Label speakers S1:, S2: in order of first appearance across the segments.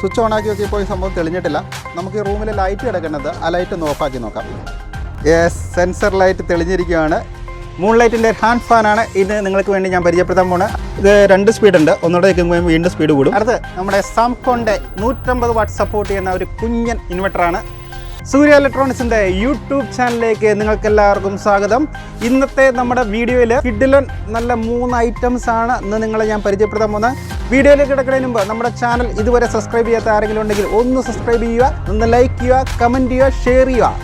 S1: Switch on ആക്കി നോക്കിയപ്പോൾ ഈ സംഭവം തെളിഞ്ഞിട്ടില്ല. നമുക്ക് ഈ റൂമിലെ ലൈറ്റ് കിടക്കുന്നത് ആ ലൈറ്റ് ഒന്ന് ഓഫാക്കി നോക്കാം. യെസ് സെൻസർ ലൈറ്റ് തെളിഞ്ഞിരിക്കുകയാണ്. മൂൺ ലൈറ്റിന്റെ ഹാൻഡ് ഫാനാണ് ഇത് നിങ്ങൾക്ക് വേണ്ടി ഞാൻ പരിചയപ്പെടുത്താൻ പോണ്. ഇത് രണ്ട് സ്പീഡ് ഉണ്ട്. ഒന്നുകൂടെ നിൽക്കുമ്പോൾ വീണ്ടും സ്പീഡ് കൂടും. അടുത്ത് നമ്മുടെ സാംകോണിന്റെ നൂറ്റമ്പത് വാട്ട് സപ്പോർട്ട് ചെയ്യുന്ന ഒരു കുഞ്ഞൻ ഇൻവെർട്ടറാണ് സൂര്യ ഇലക്ട്രോണിക്സിന്റെ യൂട്യൂബ് ചാനലിലേക്ക് നിങ്ങൾക്ക് എല്ലാവർക്കും സ്വാഗതം. ഇന്നത്തെ നമ്മുടെ വീഡിയോയിൽ കിഡിലൻ നല്ല മൂന്ന് ഐറ്റംസ് ആണ് ഇന്ന് നിങ്ങളെ ഞാൻ പരിചയപ്പെടുത്താൻ പോകുന്നത്. വീഡിയോയിലേക്ക് കിടക്കുന്നതിന് മുമ്പ് നമ്മുടെ ചാനൽ ഇതുവരെ സബ്സ്ക്രൈബ് ചെയ്യാത്ത ആരെങ്കിലും ഉണ്ടെങ്കിൽ ഒന്ന് സബ്സ്ക്രൈബ് ചെയ്യുക ഒന്ന് ലൈക്ക് ചെയ്യുക കമന്റ് ചെയ്യുക ഷെയർ ചെയ്യുക.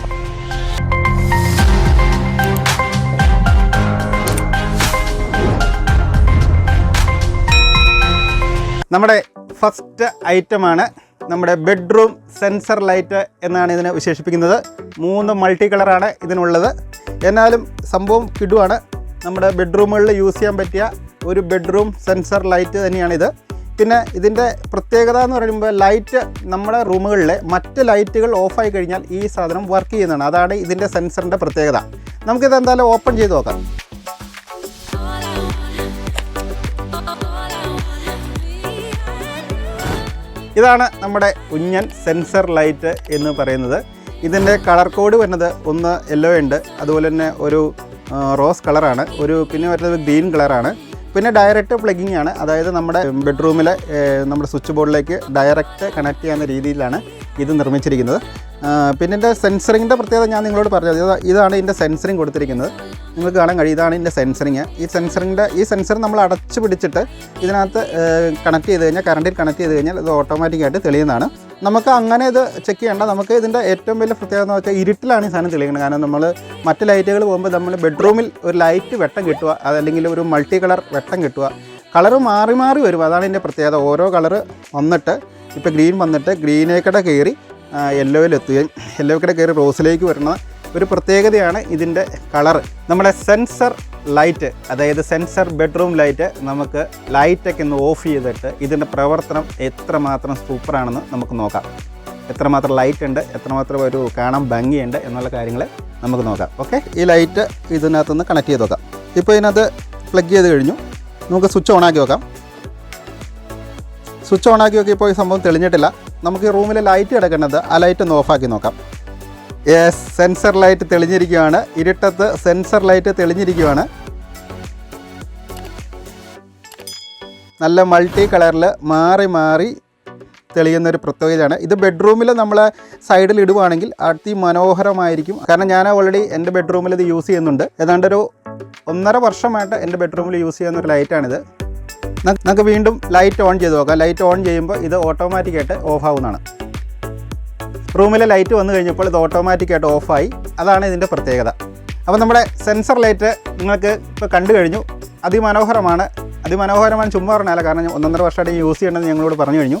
S1: നമ്മുടെ ഫസ്റ്റ് ഐറ്റമാണ് നമ്മുടെ ബെഡ്റൂം സെൻസർ ലൈറ്റ് എന്നാണ് ഇതിനെ വിശേഷിപ്പിക്കുന്നത്. മൂന്ന് മൾട്ടി കളറാണ് ഇതിനുള്ളത്. എന്നാലും സംഭവം കിടുവാണ്. നമ്മുടെ ബെഡ്റൂമുകളിൽ യൂസ് ചെയ്യാൻ പറ്റിയ ഒരു ബെഡ്റൂം സെൻസർ ലൈറ്റ് തന്നെയാണിത്. പിന്നെ ഇതിന്റെ പ്രത്യേകത എന്ന് പറയുമ്പോൾ ലൈറ്റ് നമ്മുടെ റൂമുകളിലെ മറ്റ് ലൈറ്റുകൾ ഓഫായി കഴിഞ്ഞാൽ ഈ സാധനം വർക്ക് ചെയ്യുന്നതാണ്. അതാണ് ഇതിന്റെ സെൻസറിന്റെ പ്രത്യേകത. നമുക്കിത് എന്തായാലും ഓപ്പൺ ചെയ്ത് നോക്കാം. ഇതാണ് നമ്മുടെ കുഞ്ഞൻ സെൻസർ ലൈറ്റ് എന്ന് പറയുന്നത്. ഇതിന്റെ കളർ കോഡ് വരുന്നത് ഒന്ന് യെല്ലോ ഉണ്ട്. അതുപോലെ തന്നെ ഒരു റോസ് കളറാണ് ഒരു പിന്നെ വരുന്നത് ഗ്രീൻ കളറാണ് പിന്നെ ഡയറക്റ്റ് പ്ലഗിങ് ആണ്. അതായത് നമ്മുടെ ബെഡ്റൂമിലെ നമ്മുടെ സ്വിച്ച് ബോർഡിലേക്ക് ഡയറക്റ്റ് കണക്ട് ചെയ്യുന്ന രീതിയിലാണ് ഇത് നിർമ്മിച്ചിരിക്കുന്നത്. പിന്നെ എന്റെ സെൻസറിങ്ങിന്റെ പ്രത്യേകത ഞാൻ നിങ്ങളോട് പറഞ്ഞത്. ഇതാ- ഇതാണ് ഇതിന്റെ സെൻസറിങ് കൊടുത്തിരിക്കുന്നത്. നിങ്ങൾക്ക് കാണാൻ കഴിയും ഇതാണ് ഇതിന്റെ സെൻസറിങ്. ഈ സെൻസറിന്റെ ഈ സെൻസർ നമ്മൾ അടച്ചു പിടിച്ചിട്ട് ഇതിനകത്ത് കണക്ട് ചെയ്ത് കഴിഞ്ഞാൽ കറണ്ടിൽ കണക്ട് ചെയ്ത് കഴിഞ്ഞാൽ ഇത് ഓട്ടോമാറ്റിക്കായിട്ട് തെളിയുന്നതാണ്. നമുക്ക് അങ്ങനെ ഇത് ചെക്ക് ചെയ്യേണ്ട നമുക്ക് ഇതിന്റെ ഏറ്റവും വലിയ പ്രത്യേകത എന്ന് വെച്ചാൽ ഇരുട്ടിലാണ് ഈ സാധനം തെളിയുന്നത്. കാരണം നമ്മൾ മറ്റ് ലൈറ്റുകൾ പോകുമ്പോൾ നമ്മൾ ബെഡ്റൂമിൽ ഒരു ലൈറ്റ് വെട്ടം കിട്ടുക അതല്ലെങ്കിൽ ഒരു മൾട്ടി കളർ വെട്ടം കിട്ടുക. കളർ മാറി മാറി വരും അതാണ് ഇതിന്റെ പ്രത്യേകത. ഓരോ കളർ വന്നിട്ട് ഇപ്പോൾ ഗ്രീൻ വന്നിട്ട് ഗ്രീനേക്കട കയറി യെല്ലോയിലെത്തുകയും യെല്ലോക്കട കയറി റോസിലേക്ക് വരുന്ന ഒരു പ്രത്യേകതയാണ് ഇതിന്റെ കളർ നമ്മുടെ സെൻസർ ലൈറ്റ് അതായത് സെൻസർ ബെഡ്റൂം ലൈറ്റ് നമുക്ക് ലൈറ്റൊക്കെ ഒന്ന് ഓഫ് ചെയ്തിട്ട് ഇതിന്റെ പ്രവർത്തനം എത്രമാത്രം സൂപ്പറാണെന്ന് നമുക്ക് നോക്കാം. എത്രമാത്രം ലൈറ്റ് ഉണ്ട് എത്രമാത്രം ഒരു കാണാൻ ഭംഗിയുണ്ട് എന്നുള്ള കാര്യങ്ങൾ നമുക്ക് നോക്കാം. ഓക്കെ ഈ ലൈറ്റ് ഇതിനകത്തുനിന്ന് കണക്ട് ചെയ്ത് നോക്കാം. ഇപ്പോൾ ഇതിനകത്ത് പ്ലഗ് ചെയ്ത് കഴിഞ്ഞു. നമുക്ക് സ്വിച്ച് ഓൺ ആക്കി നോക്കാം. സ്വിച്ച് ഓൺ ആക്കി നോക്കിയപ്പോൾ ഈ സംഭവം തെളിഞ്ഞിട്ടില്ല. നമുക്ക് ഈ റൂമിലെ ലൈറ്റ് കിടക്കുന്നത് ആ ലൈറ്റ് ഒന്ന് ഓഫാക്കി നോക്കാം. യെസ് സെൻസർ ലൈറ്റ് തെളിഞ്ഞിരിക്കുകയാണ്. ഇരുട്ടത്ത് സെൻസർ ലൈറ്റ് തെളിഞ്ഞിരിക്കുകയാണ്. നല്ല മൾട്ടി കളറിൽ മാറി മാറി തെളിയുന്ന ഒരു പ്രത്യേകതയാണ്. ഇത് ബെഡ്റൂമിൽ നമ്മൾ സൈഡിൽ ഇടുവാണെങ്കിൽ അതിമനോഹരമായിരിക്കും. കാരണം ഞാൻ ഓൾറെഡി എന്റെ ബെഡ്റൂമിൽ ഇത് യൂസ് ചെയ്യുന്നുണ്ട്. ഏതാണ്ട് ഒരു ഒന്നര വർഷമായിട്ട് എന്റെ ബെഡ്റൂമിൽ യൂസ് ചെയ്യുന്ന ഒരു ലൈറ്റാണിത് നമുക്ക് വീണ്ടും ലൈറ്റ് ഓൺ ചെയ്ത് നോക്കാം. ലൈറ്റ് ഓൺ ചെയ്യുമ്പോൾ ഇത് ഓട്ടോമാറ്റിക്കായിട്ട് ഓഫ് ആവുന്നതാണ്. റൂമിലെ ലൈറ്റ് വന്നു കഴിഞ്ഞപ്പോൾ ഇത് ഓട്ടോമാറ്റിക്കായിട്ട് ഓഫായി അതാണ് ഇതിന്റെ പ്രത്യേകത. അപ്പോൾ നമ്മുടെ സെൻസർ ലൈറ്റ് നിങ്ങൾക്ക് ഇപ്പോൾ കണ്ടു കഴിഞ്ഞു. അതിമനോഹരമാണ്. അതിമനോഹരമാണ് ചുമ്മാ പറഞ്ഞാല കാരണം ഒന്നൊന്നര വർഷമായിട്ട് യൂസ് ചെയ്യണമെന്ന് ഞങ്ങളോട് പറഞ്ഞു കഴിഞ്ഞു.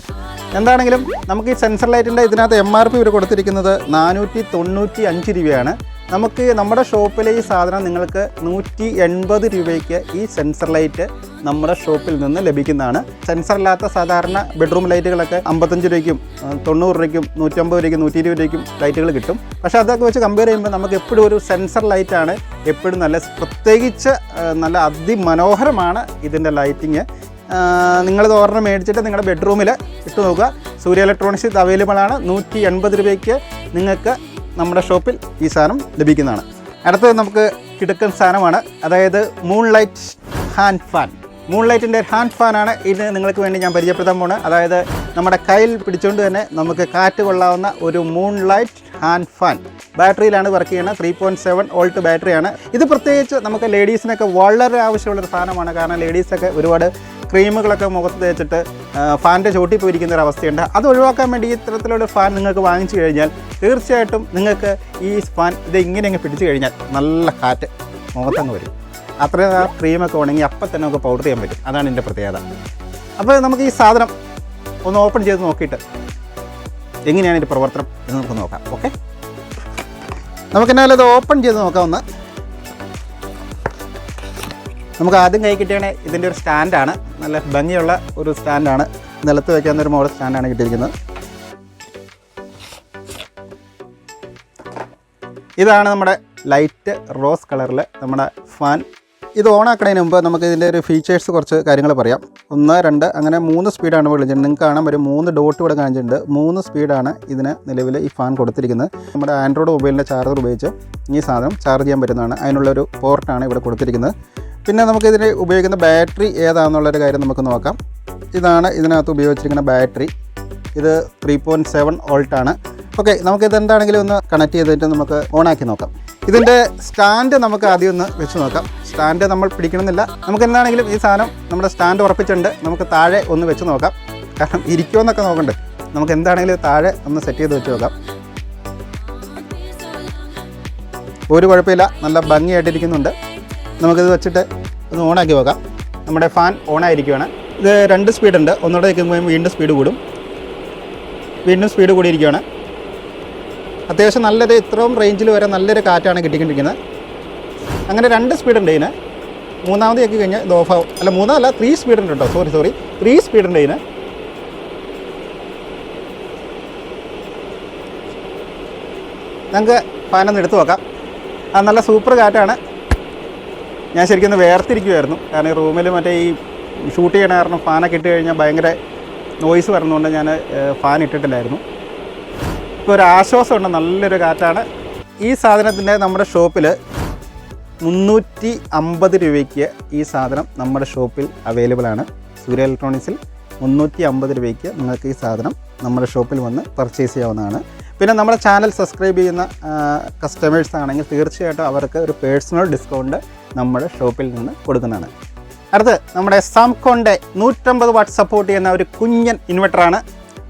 S1: എന്താണെങ്കിലും നമുക്ക് ഈ സെൻസർ ലൈറ്റിന്റെ ഇതിനകത്ത് എം ആർ പി ഇവർ കൊടുത്തിരിക്കുന്നത് നാനൂറ്റി തൊണ്ണൂറ്റി അഞ്ച് രൂപയാണ്. നമുക്ക് നമ്മുടെ ഷോപ്പിലെ ഈ സാധനം നിങ്ങൾക്ക് നൂറ്റി എൺപത് രൂപയ്ക്ക് ഈ സെൻസർ ലൈറ്റ് നമ്മുടെ ഷോപ്പിൽ നിന്ന് ലഭിക്കുന്നതാണ്. സെൻസർ ഇല്ലാത്ത സാധാരണ ബെഡ്റൂം ലൈറ്റുകളൊക്കെ അമ്പത്തഞ്ച് രൂപയ്ക്കും തൊണ്ണൂറ് രൂപയ്ക്കും നൂറ്റമ്പത് രൂപയ്ക്കും നൂറ്റി ഇരുപത് രൂപയ്ക്കും ലൈറ്റുകൾ കിട്ടും. പക്ഷേ അതൊക്കെ വെച്ച് കമ്പയർ ചെയ്യുമ്പോൾ നമുക്ക് എപ്പോഴും ഒരു സെൻസർ ലൈറ്റാണ് എപ്പോഴും നല്ല പ്രത്യേകിച്ച് നല്ല അതിമനോഹരമാണ് ഇതിന്റെ ലൈറ്റിങ്. നിങ്ങളിത് ഒരെണ്ണം മേടിച്ചിട്ട് നിങ്ങളുടെ ബെഡ്റൂമിൽ ഇട്ട് നോക്കുക. സൂര്യ ഇലക്ട്രോണിക്സ് ഇത് അവൈലബിൾ ആണ്. നൂറ്റി എൺപത് രൂപയ്ക്ക് നിങ്ങൾക്ക് നമ്മുടെ ഷോപ്പിൽ ഈ സാധനം ലഭിക്കുന്നതാണ്. അടുത്തത് നമുക്ക് കിടക്കുന്ന സാധനമാണ്. അതായത് moon light hand fan moon ലൈറ്റിന്റെ ഹാൻഡ് ഫാനാണ് ഇത് നിങ്ങൾക്ക് വേണ്ടി ഞാൻ പരിചയപ്പെടുത്താൻ പോകുന്നത് അതായത് നമ്മുടെ കയ്യിൽ പിടിച്ചുകൊണ്ട് തന്നെ നമുക്ക് കാറ്റ് കൊള്ളാവുന്ന ഒരു മൂൺ ലൈറ്റ് ഹാൻഡ് ഫാൻ ബാറ്ററിയിലാണ് വർക്ക് ചെയ്യുന്നത് ത്രീ പോയിന്റ് സെവൻ വോൾട്ട് ബാറ്ററിയാണ് ഇത് പ്രത്യേകിച്ച് നമുക്ക് ലേഡീസിനൊക്കെ വളരെ ആവശ്യമുള്ളൊരു സാധനമാണ്. കാരണം ലേഡീസൊക്കെ ഒരുപാട് ക്രീമുകളൊക്കെ മുഖത്ത് തേച്ചിട്ട് ഫാനിന്റെ ചോട്ടി പോയിരിക്കുന്ന ഒരു അവസ്ഥയുണ്ട്. അത് ഒഴിവാക്കാൻ വേണ്ടി ഇത്തരത്തിലുള്ള ഫാൻ നിങ്ങൾക്ക് വാങ്ങിച്ചു കഴിഞ്ഞാൽ തീർച്ചയായിട്ടും നിങ്ങൾക്ക് ഈ ഫാൻ ഇത് ഇങ്ങനെ അങ്ങ് പിടിച്ചു കഴിഞ്ഞാൽ നല്ല കാറ്റ് മുഖത്തങ്ങ് വരും. അത്രയും ആ ക്രീമൊക്കെ ഉണങ്ങി അപ്പം തന്നെ നമുക്ക് പൗഡർ ചെയ്യാൻ പറ്റും. അതാണ് എന്റെ പ്രത്യേകത. അപ്പോൾ നമുക്ക് ഈ സാധനം ഒന്ന് ഓപ്പൺ ചെയ്ത് നോക്കിയിട്ട് എങ്ങനെയാണ് ഇതിന്റെ പ്രവർത്തനം എന്ന് നമുക്ക് നോക്കാം. ഓക്കെ നമുക്ക് ഇത് ഓപ്പൺ ചെയ്ത് നോക്കാം ഒന്ന് നമുക്ക് ആദ്യം കൈ കിട്ടിയാണ് ഇതിന്റെ ഒരു സ്റ്റാൻഡാണ്. നല്ല ഭംഗിയുള്ള ഒരു സ്റ്റാൻഡാണ്. നിലത്ത് വയ്ക്കാവുന്ന ഒരു മോഡൽ സ്റ്റാൻഡാണ് കിട്ടിയിരിക്കുന്നത്. ഇതാണ് നമ്മുടെ ലൈറ്റ് റോസ് കളറിൽ നമ്മുടെ ഫാൻ. ഇത് ഓണാക്കണതിന് മുമ്പ് നമുക്ക് ഇതിന്റെ ഒരു ഫീച്ചേഴ്സ് കുറച്ച് കാര്യങ്ങൾ പറയാം. ഒന്ന് രണ്ട് അങ്ങനെ മൂന്ന് സ്പീഡാണ് വിളിച്ചത് നിങ്ങൾക്ക് കാണാൻ ഒരു മൂന്ന് ഡോട്ട് ഇവിടെ കാണിച്ചിട്ടുണ്ട്. മൂന്ന് സ്പീഡാണ് ഇതിന് നിലവിൽ ഈ ഫാൻ കൊടുത്തിരിക്കുന്നത്. നമ്മുടെ ആൻഡ്രോയിഡ് മൊബൈലിന്റെ ചാർജർ ഉപയോഗിച്ച് ഈ സാധനം ചാർജ് ചെയ്യാൻ പറ്റുന്നതാണ്. അതിനുള്ളൊരു പോർട്ടാണ് ഇവിടെ കൊടുത്തിരിക്കുന്നത്. പിന്നെ നമുക്ക് ഇതിന് ഉപയോഗിക്കുന്ന ബാറ്ററി ഏതാണെന്നുള്ളൊരു കാര്യം നമുക്ക് നോക്കാം. ഇതാണ് ഇതിനകത്ത് ഉപയോഗിച്ചിരിക്കുന്ന ബാറ്ററി. ഇത് ത്രീ പോയിന്റ് സെവൻ വോൾട്ടാണ് ഓക്കെ നമുക്ക് ഇത് എന്താണെങ്കിലും ഒന്ന് കണക്ട് ചെയ്തിട്ട് നമുക്ക് ഓണാക്കി നോക്കാം. ഇതിന്റെ സ്റ്റാൻഡ് നമുക്ക് ആദ്യം ഒന്ന് വെച്ച് നോക്കാം. സ്റ്റാൻഡ് നമ്മൾ പിടിക്കണമെന്നില്ല. നമുക്ക് എന്താണെങ്കിലും ഈ സാധനം നമ്മുടെ സ്റ്റാൻഡ് ഉറപ്പിച്ചിട്ടുണ്ട്. നമുക്ക് താഴെ ഒന്ന് വെച്ച് നോക്കാം. കാരണം ഇരിക്കുമെന്നൊക്കെ നോക്കണ്ടേ. നമുക്ക് എന്താണെങ്കിലും താഴെ ഒന്ന് സെറ്റ് ചെയ്ത് വെച്ച് നോക്കാം. ഒരു കുഴപ്പമില്ല. നല്ല ഭംഗിയായിട്ടിരിക്കുന്നുണ്ട്. നമുക്കിത് വെച്ചിട്ട് ഒന്ന് ഓണാക്കി വെക്കാം. നമ്മുടെ ഫാൻ ഓണായിരിക്കുകയാണ് ഇത് രണ്ട് സ്പീഡുണ്ട് ഒന്നുകൂടെ നിൽക്കുമ്പോൾ വീണ്ടും സ്പീഡ് കൂടും. വീണ്ടും സ്പീഡ് കൂടിയിരിക്കുകയാണ് അത്യാവശ്യം നല്ലൊരു ഇത്രയും റേഞ്ചിൽ വരെ നല്ലൊരു കാറ്റാണ് കിട്ടിക്കൊണ്ടിരിക്കുന്നത്. അങ്ങനെ രണ്ട് സ്പീഡ് ഉണ്ട് ഇതിന്. മൂന്നാമത് ആക്കി കഴിഞ്ഞാൽ ഇത് ഓഫ് ആവും. അല്ല മൂന്നാമല്ല ത്രീ സ്പീഡ് ഉണ്ട് കേട്ടോ. സോറി സോറി ത്രീ സ്പീഡ് ഉണ്ട് ഇതിന്. നമുക്ക് ഫാനൊന്ന് എടുത്തു നോക്കാം. അത് നല്ല സൂപ്പർ കാറ്റാണ്. ഞാൻ ശരിക്കും ഒന്ന് വേർതിരിക്കുമായിരുന്നു കാരണം ഈ റൂമിൽ മറ്റേ ഈ ഷൂട്ട് ചെയ്യണ കാരണം ഫാനൊക്കെ ഇട്ട് കഴിഞ്ഞാൽ ഭയങ്കര നോയ്സ് വരുന്നതുകൊണ്ട് ഞാൻ ഫാൻ ഇട്ടിട്ടില്ലായിരുന്നു. ഇപ്പോൾ ഒരു ആശ്വാസമുണ്ട് നല്ലൊരു കാറ്റാണ്. ഈ സാധനത്തിന്റെ നമ്മുടെ ഷോപ്പിൽ മുന്നൂറ്റി അമ്പത് രൂപയ്ക്ക് ഈ സാധനം നമ്മുടെ ഷോപ്പിൽ അവൈലബിൾ ആണ്. സൂര്യ ഇലക്ട്രോണിക്സിൽ മുന്നൂറ്റി അമ്പത് രൂപയ്ക്ക് നിങ്ങൾക്ക് ഈ സാധനം നമ്മുടെ ഷോപ്പിൽ വന്ന് പർച്ചേസ് ചെയ്യാവുന്നതാണ്. പിന്നെ നമ്മുടെ ചാനൽ സബ്സ്ക്രൈബ് ചെയ്യുന്ന കസ്റ്റമേഴ്സ് ആണെങ്കിൽ തീർച്ചയായിട്ടും അവർക്ക് ഒരു പേഴ്സണൽ ഡിസ്കൗണ്ട് നമ്മുടെ ഷോപ്പിൽ നിന്ന് കൊടുക്കുന്നതാണ്. അടുത്ത് നമ്മുടെ സാംകോണിന്റെ നൂറ്റമ്പത് വാട്ട് സപ്പോർട്ട് ചെയ്യുന്ന ഒരു കുഞ്ഞൻ ഇൻവെർട്ടറാണ്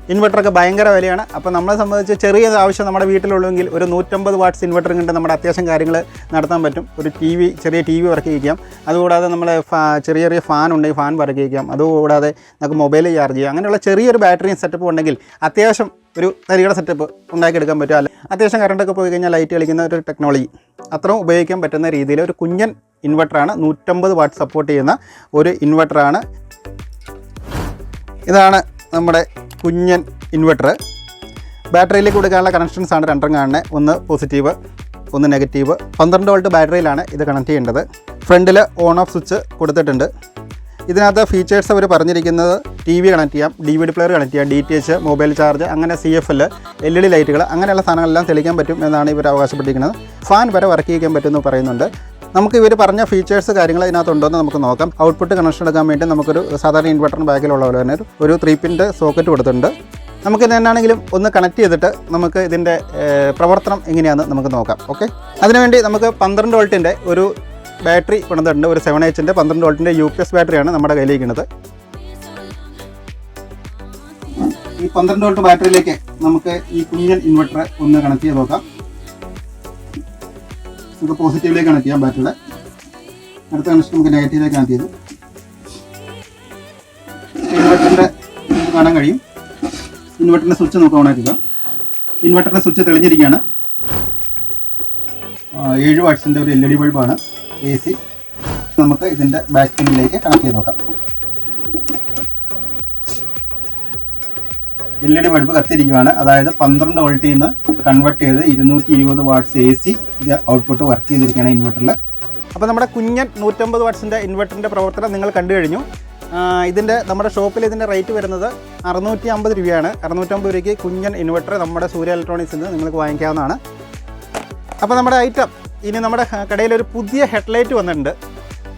S1: ഇൻവെർട്ടറൊക്കെ ഭയങ്കര വിലയാണ്. അപ്പോൾ നമ്മളെ സംബന്ധിച്ച് ചെറിയ ആവശ്യം നമ്മുടെ വീട്ടിലുള്ളെങ്കിൽ ഒരു നൂറ്റമ്പത് വാട്ട്സ് ഇൻവെർട്ടർ കൊണ്ട് നമ്മുടെ അത്യാവശ്യം കാര്യങ്ങൾ നടത്താൻ പറ്റും. ഒരു ടി വി ചെറിയ ടി വി വർക്ക് ചെയ്യിക്കാം അതുകൂടാതെ നമ്മൾ ചെറിയ ചെറിയ ഫാൻ ഉണ്ടെങ്കിൽ ഫാൻ വർക്ക് ചെയ്യിക്കാം അതുകൂടാതെ നമുക്ക് മൊബൈൽ ചാർജ് ചെയ്യാം. അങ്ങനെയുള്ള ചെറിയൊരു ബാറ്ററിയും സെറ്റപ്പ് ഉണ്ടെങ്കിൽ അത്യാവശ്യം ഒരു തരികട സെറ്റപ്പ് ഉണ്ടാക്കിയെടുക്കാൻ പറ്റും. അല്ല അത്യാവശ്യം കറണ്ടൊക്കെ പോയി കഴിഞ്ഞാൽ ലൈറ്റ് കളിക്കുന്ന ഒരു ടെക്നോളജി അത്രയും ഉപയോഗിക്കാൻ പറ്റുന്ന രീതിയിൽ ഒരു കുഞ്ഞൻ ഇൻവെർട്ടറാണ് നൂറ്റമ്പത് വാട്ട് സപ്പോർട്ട് ചെയ്യുന്ന ഒരു ഇൻവെർട്ടറാണ് ഇതാണ് നമ്മുടെ കുഞ്ഞൻ ഇൻവെർട്ടർ ബാറ്ററിയിലേക്ക് കൊടുക്കാനുള്ള കണക്ഷൻസ് ആണ് രണ്ടും കാണുന്നത് ഒന്ന് പോസിറ്റീവ് ഒന്ന് നെഗറ്റീവ് പന്ത്രണ്ട് വോൾട്ട് ബാറ്ററിയിലാണ് ഇത് കണക്ട് ചെയ്യേണ്ടത്. ഫ്രണ്ടിൽ ഓൺ ഓഫ് സ്വിച്ച് കൊടുത്തിട്ടുണ്ട്. ഇതിനകത്ത് ഫീച്ചേഴ്സ് അവർ പറഞ്ഞിരിക്കുന്നത് ടി വി കണക്ട് ചെയ്യാം D V D player connect ചെയ്യാം D T H mobile charge അങ്ങനെ C F L L E D ലൈറ്റുകൾ അങ്ങനെയുള്ള സാധനങ്ങളെല്ലാം തെളിയിക്കാൻ പറ്റും എന്നാണ് ഇവർ അവകാശപ്പെട്ടിരിക്കുന്നത്. ഫാൻ വരെ വർക്ക് ചെയ്യിക്കാൻ പറ്റുമെന്ന് പറയുന്നുണ്ട്. നമുക്ക് ഇവർ പറഞ്ഞ ഫീച്ചേഴ്സ് കാര്യങ്ങൾ ഇതിനകത്തുണ്ടോ എന്ന് നമുക്ക് നോക്കാം. ഔട്ട്പുട്ട് കണക്ഷൻ എടുക്കാൻ വേണ്ടി നമുക്കൊരു സാധാരണ ഇൻവെർട്ടറിന് ബാക്കിലുള്ള പോലെ തന്നെ ഒരു ത്രീ പിന്റെ സോക്കറ്റ് കൊടുത്തിട്ടുണ്ട്. നമുക്ക് എന്നാണെങ്കിലും ഒന്ന് കണക്ട് ചെയ്തിട്ട് നമുക്ക് ഇതിന്റെ പ്രവർത്തനം എങ്ങനെയാണെന്ന് നമുക്ക് നോക്കാം. ഓക്കെ അതിനുവേണ്ടി നമുക്ക് പന്ത്രണ്ട് വോൾട്ടിന്റെ ഒരു ബാറ്ററി കൊണ്ടുവന്നിട്ടുണ്ട് ഒരു സെവൻ എച്ചിന്റെ പന്ത്രണ്ട് വോൾട്ടിന്റെ യു പി എസ് ബാറ്ററിയാണ് നമ്മുടെ കയ്യിലിരിക്കുന്നത്. ഈ പന്ത്രണ്ട് വോൾട്ട് ബാറ്ററിയിലേക്ക് നമുക്ക് ഈ കുഞ്ഞൻ ഇൻവെർട്ടർ ഒന്ന് കണക്ട് ചെയ്ത് നോക്കാം. നമുക്ക് പോസിറ്റീവിലേക്ക് കണക്ട് ചെയ്യാം ബാറ്ററിയുടെ അടുത്ത കണക്ഷൻ നമുക്ക് നെഗറ്റീവിലേക്ക് കണക്ട് ചെയ്തു ഇൻവെർട്ടറിന്റെ നമുക്ക് കാണാൻ കഴിയും. ഇൻവെർട്ടറിന്റെ സ്വിച്ച് നമുക്ക് ഓൺ ആക്കുക ഇൻവെർട്ടറിന്റെ സ്വിച്ച് തെളിഞ്ഞിരിക്കുകയാണ്. ഏഴ് വാട്ട്സിന്റെ ഒരു എൽ ഇ ഡി ബൾബാണ് എ സി നമുക്ക് ഇതിന്റെ ബാക്ക് പിന്നിലേക്ക് കണക്ട് ചെയ്ത് നോക്കാം. എൽ ഇ ഡി ബൾബ് കത്തിരിക്കുകയാണ് അതായത് പന്ത്രണ്ട് വോൾട്ടിൽ നിന്ന് കൺവേർട്ട് ചെയ്ത് ഇരുന്നൂറ്റി ഇരുപത് watts A C output work ചെയ്തിരിക്കുകയാണ് ഇൻവെർട്ടറിൽ അപ്പോൾ നമ്മുടെ കുഞ്ഞൻ നൂറ്റമ്പത് വാട്ട്സിന്റെ ഇൻവെർട്ടറിന്റെ പ്രവർത്തനം നിങ്ങൾ കണ്ടു കഴിഞ്ഞു. ഇതിന്റെ നമ്മുടെ ഷോപ്പിൽ ഇതിന്റെ റേറ്റ് വരുന്നത് അറുന്നൂറ്റി അമ്പത് രൂപയാണ്. അറുന്നൂറ്റമ്പത് രൂപയ്ക്ക് കുഞ്ഞൻ ഇൻവെർട്ടർ നമ്മുടെ സൂര്യ ഇലക്ട്രോണിക്സിൽ നിന്ന് നിങ്ങൾക്ക് വാങ്ങിക്കാവുന്നതാണ്. അപ്പോൾ നമ്മുടെ ഐറ്റം ഇനി നമ്മുടെ കടയിൽ ഒരു പുതിയ ഹെഡ്ലൈറ്റ് വന്നിട്ടുണ്ട്.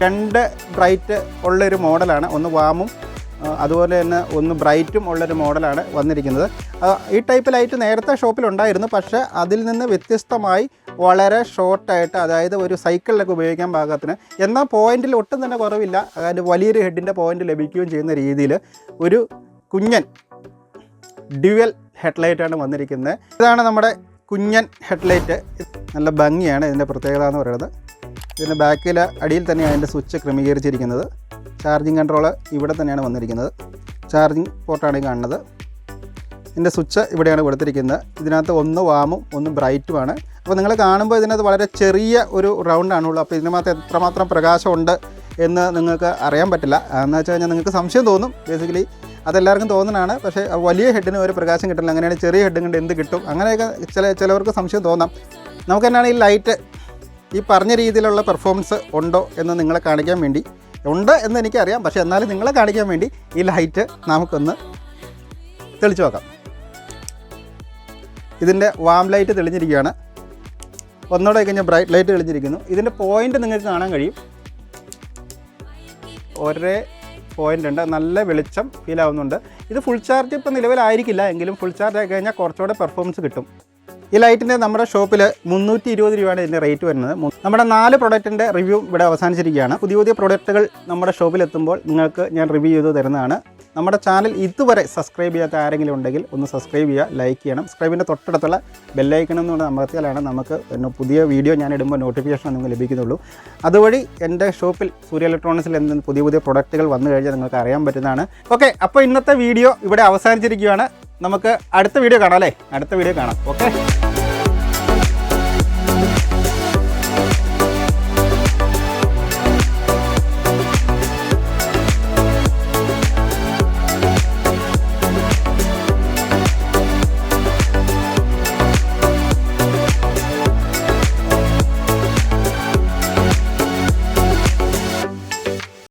S1: രണ്ട് ബ്രൈറ്റ് ഉള്ളൊരു മോഡലാണ് ഒന്ന് വാമും അതുപോലെ തന്നെ ഒന്ന് ബ്രൈറ്റും ഉള്ളൊരു മോഡലാണ് വന്നിരിക്കുന്നത്. ഈ ടൈപ്പ് ലൈറ്റ് നേരത്തെ ഷോപ്പിലുണ്ടായിരുന്നു. പക്ഷേ അതിൽ നിന്ന് വ്യത്യസ്തമായി വളരെ ഷോർട്ടായിട്ട് അതായത് ഒരു സൈക്കിളിലൊക്കെ ഉപയോഗിക്കാൻ പാകത്തിന്. എന്നാൽ പോയിന്റിൽ ഒട്ടും തന്നെ കുറവില്ല. അതായത് വലിയൊരു ഹെഡിന്റെ പോയിന്റ് ലഭിക്കുകയും ചെയ്യുന്ന രീതിയിൽ ഒരു കുഞ്ഞൻ ഡ്യുവൽ ഹെഡ്ലൈറ്റാണ് വന്നിരിക്കുന്നത്. ഇതാണ് നമ്മുടെ കുഞ്ഞൻ ഹെഡ്ലൈറ്റ് നല്ല ഭംഗിയാണ് ഇതിന്റെ പ്രത്യേകത എന്ന് പറയുന്നത്. ഇതിന്റെ ബാക്കിലെ അടിയിൽ തന്നെയാണ് അതിന്റെ സ്വിച്ച് ക്രമീകരിച്ചിരിക്കുന്നത്. ചാർജിങ് കൺട്രോൾ ഇവിടെ തന്നെയാണ് വന്നിരിക്കുന്നത്. ചാർജിങ് പോർട്ടാണ് കാണുന്നത്. ഇതിന്റെ സ്വിച്ച് ഇവിടെയാണ് കൊടുത്തിരിക്കുന്നത്. ഇതിനകത്ത് ഒന്ന് വാമും ഒന്ന് ബ്രൈറ്റുമാണ് അപ്പോൾ നിങ്ങൾ കാണുമ്പോൾ ഇതിനകത്ത് വളരെ ചെറിയ ഒരു റൗണ്ടാണുള്ളൂ അപ്പോൾ ഇതിനകത്ത് എത്രമാത്രം പ്രകാശമുണ്ട് എന്ന് നിങ്ങൾക്ക് അറിയാൻ പറ്റില്ല. എന്ന് വെച്ച് കഴിഞ്ഞാൽ നിങ്ങൾക്ക് സംശയം തോന്നും. ബേസിക്കലി അതെല്ലാവർക്കും തോന്നുന്നതാണ് പക്ഷേ വലിയ ഹെഡിന് ഒരു പ്രകാശം കിട്ടില്ല. അങ്ങനെയാണ് ചെറിയ ഹെഡ് കൊണ്ട് എന്ത് കിട്ടും? അങ്ങനെയൊക്കെ ചില ചിലവർക്ക് സംശയം തോന്നാം. നമുക്ക് തന്നെയാണ് ഈ ലൈറ്റ് ഈ പറഞ്ഞ രീതിയിലുള്ള പെർഫോമൻസ് ഉണ്ടോ എന്ന് നിങ്ങളെ കാണിക്കാൻ വേണ്ടി. ഉണ്ട് എന്ന് എനിക്കറിയാം. പക്ഷേ എന്നാലും നിങ്ങളെ കാണിക്കാൻ വേണ്ടി ഈ ലൈറ്റ് നമുക്കൊന്ന് തെളിച്ചു നോക്കാം. ഇതിന്റെ വാം ലൈറ്റ് തെളിഞ്ഞിരിക്കുകയാണ്. ഒന്നുകൂടെ കഴിഞ്ഞാൽ ബ്രൈറ്റ് ലൈറ്റ് തെളിഞ്ഞിരിക്കുന്നു. ഇതിന്റെ പോയിന്റ് നിങ്ങൾക്ക് കാണാൻ കഴിയും. ഒരേ പോയിന്റ് ഉണ്ട്. നല്ല വെളിച്ചം ഫീൽ ആവുന്നുണ്ട്. ഇത് ഫുൾ ചാർജ് ഇപ്പം നിലവിലായിരിക്കില്ല. എങ്കിലും ഫുൾ ചാർജ് ആയി കഴിഞ്ഞാൽ കുറച്ചുകൂടെ പെർഫോമൻസ് കിട്ടും. ഈ ലൈറ്റിന്റെ നമ്മുടെ ഷോപ്പിൽ മുന്നൂറ്റി ഇരുപത് രൂപയാണ് ഇതിന്റെ റേറ്റ് വരുന്നത്. നമ്മുടെ നാല് പ്രൊഡക്റ്റിന്റെ റിവ്യൂ ഇവിടെ അവസാനിച്ചിരിക്കുകയാണ്. പുതിയ പുതിയ പ്രൊഡക്റ്റുകൾ നമ്മുടെ ഷോപ്പിൽ എത്തുമ്പോൾ നിങ്ങൾക്ക് ഞാൻ റിവ്യൂ ചെയ്ത് തരുന്നതാണ്. നമ്മുടെ ചാനൽ ഇതുവരെ സബ്സ്ക്രൈബ് ചെയ്യാത്ത ആരെങ്കിലും ഉണ്ടെങ്കിൽ ഒന്ന് സബ്സ്ക്രൈബ് ചെയ്യുക ലൈക്ക് ചെയ്യണം. സബ്സ്ക്രൈബിന്റെ തൊട്ടടുത്തുള്ള ബെല്ലൈക്കണം എന്ന് പറഞ്ഞാൽ അമർത്തിയാലാണ് നമുക്ക് പുതിയ വീഡിയോ ഞാൻ ഇടുമ്പോൾ നോട്ടിഫിക്കേഷൻ നിങ്ങൾക്ക് ലഭിക്കുന്നുള്ളൂ. അതുവഴി എന്റെ ഷോപ്പിൽ സൂര്യ ഇലക്ട്രോണിക്സിൽ എന്ത് പുതിയ പുതിയ പ്രൊഡക്റ്റുകൾ വന്നു കഴിഞ്ഞാൽ നിങ്ങൾക്ക് അറിയാൻ പറ്റുന്നതാണ്. ഓക്കെ അപ്പോൾ ഇന്നത്തെ വീഡിയോ ഇവിടെ അവസാനിച്ചിരിക്കുകയാണ്. നമുക്ക് അടുത്ത വീഡിയോ കാണാം അല്ലേ? അടുത്ത വീഡിയോ കാണാം. ഓക്കെ?